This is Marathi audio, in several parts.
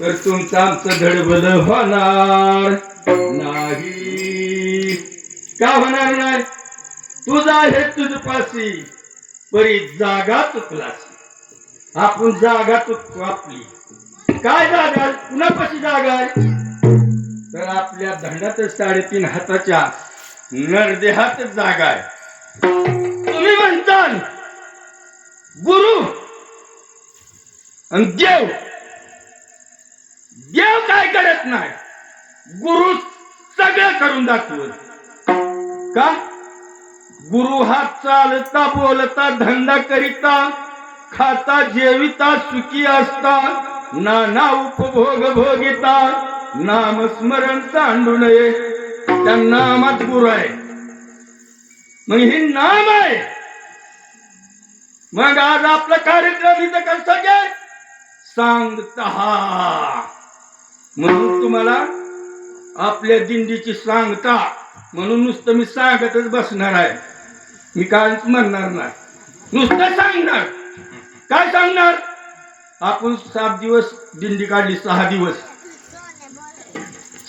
तर तुमचं आमचं धडबड होणार नाही. का होणार नाही? तुझा आहे तुझपाशी परी जागा चुकलाशी आपण जागा तुटतो आपली. काय जागा? कुणापाशी जागा आहे? तर आपल्या धंडात साडेतीन हाताच्या नरदेहात जागा आहे. तुम्ही म्हणताल गुरु आणि देव देव काय करत नाही? गुरु सगळं करून दाखव. का? गुरु हा चालता बोलता धंदा करिता खाता जेविता सुखी असता नाना उपभोग भोगिता नाम स्मरण सांडू नये त्या नामात गुरु आहे. मग हे नाम आहे. मग आज आपला कार्यक्रम इथं कसं काय? सांगता म्हणून तुम्हाला आपल्या दिंडीची सांगता म्हणून नुसतं मी सांगतच बसणार आहे मी काहीच म्हणणार नाही नुसतं सांगणार काय सांगणार आपण सात दिवस दिंडी काढली सहा दिवस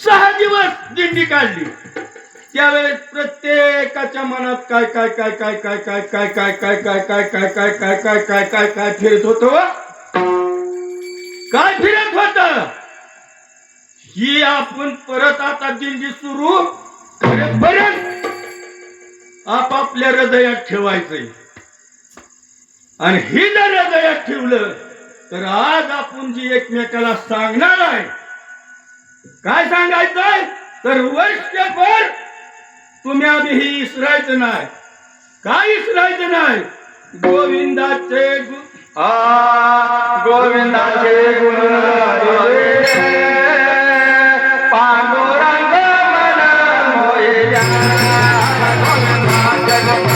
सहा दिवस दिंडी काढली त्यावेळेस प्रत्येकाच्या मनात काय काय काय काय काय काय काय काय काय काय काय काय काय काय काय काय काय काय फिरत होत काय फिरत होतं ही आपण परत आता दिंडी सुरू परत आपापल्या हृदयात ठेवायचंय. आणि ही जर हृदयात ठेवलं तर आज आपण जी एकमेकाला सांगणार आहे काय सांगायचंय? तर वर्षभर तुम्ही आम्ही ही इसरायचं नाही. काय इसरायचं नाही? गोविंदाचे गु- गोविंदाचे गुण. ஜன